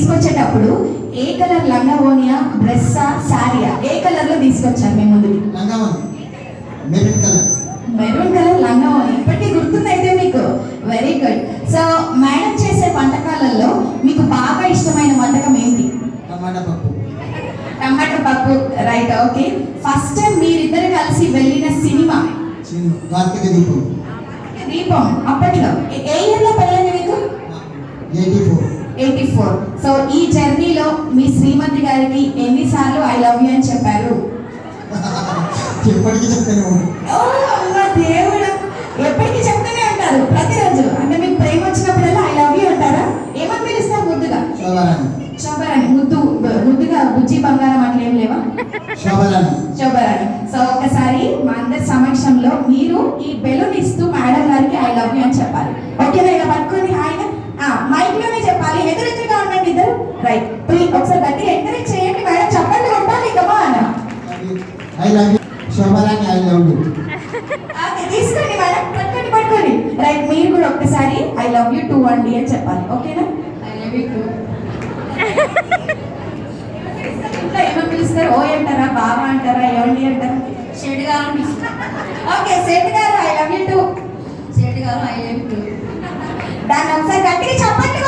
తీసుకొచ్చేటప్పుడు ఏ colour లంగా ఓనియా డ్రెస్సా శారీయా? ఏ కలర్లో తీసుకొచ్చారు మీ ముందుకి లంగావని మెరూన్ కలర్. మెరూన్ కలర్ లంగా ఓని ఇప్పటికీ గుర్తుందైతే మీకు? వెరీ గుడ్ సో మేడం చేసే వంటకాలలో మీకు బాగా ఇష్టమైన వంటకం ఏంటి? టమాటా పప్పు. టమాటా పప్పు. రైట్ ఓకే ఫస్ట్ టైం మీరిద్దరు కలిసి వెళ్ళిన సినిమా? కార్తీక దీపం. దీపం అప్పట్లో. ఏ- ఇయర్లో పెళ్ళింది మీకు? Eighty four. Eighty four so ఈ జర్నీలో మీ శ్రీమతి గారికి ఎన్నిసార్లు ఐ లవ్ యూ అని చెప్పారు? ఎప్పటికీ చెప్తానే దేవుడు. ఎప్పటికీ ఉంటారు ప్రతిరోజు. అంటే మీకు ప్రేమ వచ్చినప్పుడల్లా ఐ లవ్ యూ అంటారా? ఏమని పిలుస్తారు ముద్దుగా? శోభరాణి. ముద్దు ముద్దుగా బుజ్జి బంగారం అట్లా ఏం లేవా? శోభరాణి. సో ఒకసారి మా అందరి సమక్షంలో మీరు ఈ బెలూన్ ఇస్తూ మేడం గారికి ఐ లవ్ యూ అని చెప్పాలి ఓకేనా ఇలా పట్టుకొని హాయిగా మైక్లోనే చెప్పాలి ఎదురెదురుగా ఉండండి ఇద్దరు రైట్ ప్లీజ్ ఒకసారి గట్టిగా ఎంకరేజ్ చేయండి మేడం. చెప్పండి కొట్టాలి ఇక I love you Shobharani I love you okay, తీసుకోండి మేడం. పట్టుకోండి పట్టుకోండి. రైట్ మీరు కూడా ఒక్కసారి ఐ లవ్ యూ టూ అండి అని చెప్పాలి. ఓకేనా ఐ లవ్ యూ టూ ఇంట్లో ఏమని పిలుస్తారు? ఓ అంటారా? బాబా అంటారా? ఏమండి అంటారా? షెడ్ గారు ఓకే సేట్ గారు ఐ లవ్ యూ టూ షెడ్ గారు ఐ లవ్ యూ దాన్ని ఒకసారి గట్టిగా చెప్పండి.